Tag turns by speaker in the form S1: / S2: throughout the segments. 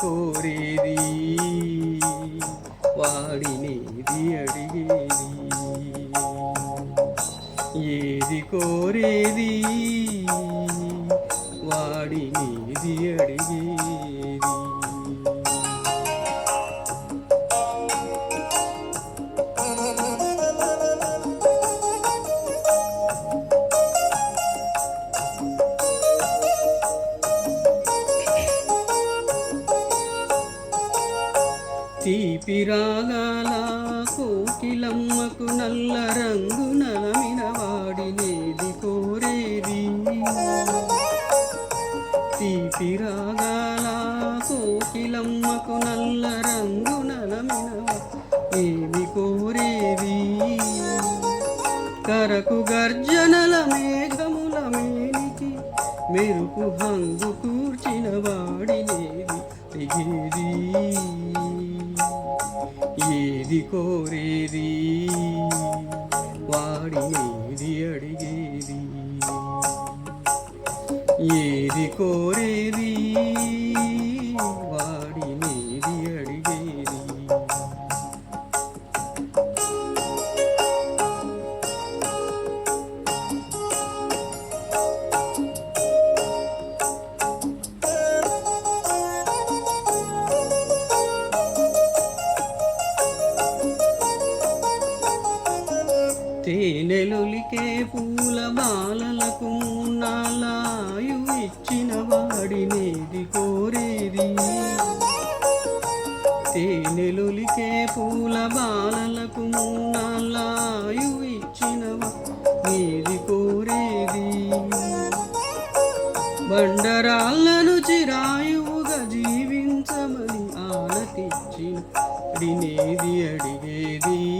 S1: ఏది కోరేది వాడినేది అడిగేది ఏది కోరేది వాడినేది అడిగేది తీపి రాగాల కోకిలమ్మకు నల్ల రంగు నలమిన వాడినేది కోరేది. తీపి రాగాల కోకిలమ్మకు నల్ల రంగు నలమిన ఏమి కోరేది. కరకు గర్జనల మేఘముల మేలికి మెరుపు హంగు కూర్చిన వాడినేది దిగేది ఇది కోరేది? వాడినేది అడిగేది అడిగి తేనెలొలికే పూల బాలలకు నాలాయు ఇచ్చిన వాడినేది కోరేది. తేనెలొలికే పూల బాలలకు నాలాయు ఇచ్చిన వాడినేది కోరేది. బండరాళ్ళను చిరాయువుగా జీవించమని ఆనతిచ్చిన అడినేది అడిగేది.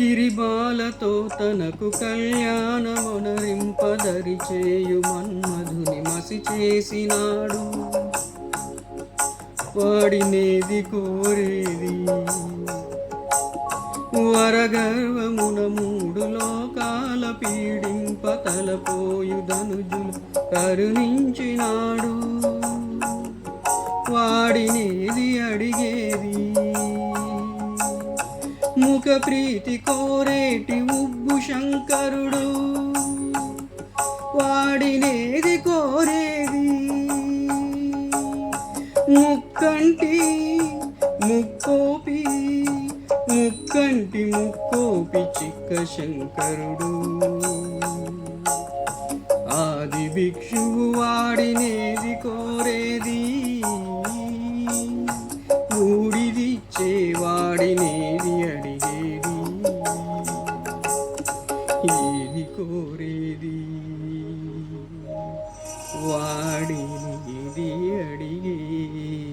S1: గిరిబాలతో తనకు కళ్యాణమునరింపదరి చేయు మన్మధుని మసి చేసినాడు. వాడినేది కోరేది వరగర్వమున మూడు లోకాల పీడింప తలపోయు ధనుజులు కరుణించినాడు. వాడినేది అడిగేది అధిక ప్రీతి కోరేటి ఉబ్బు శంకరుడు. వాడినేది కోరేది. ముక్కంటి ముక్కోపి ముక్కంటి ముక్కోపి చిక్క శంకరుడు. ఆది భిక్షువు వాడినేది కోరేది. వాడినేది అడిగేది ఏది కోరేది వాడినేది అడిగేది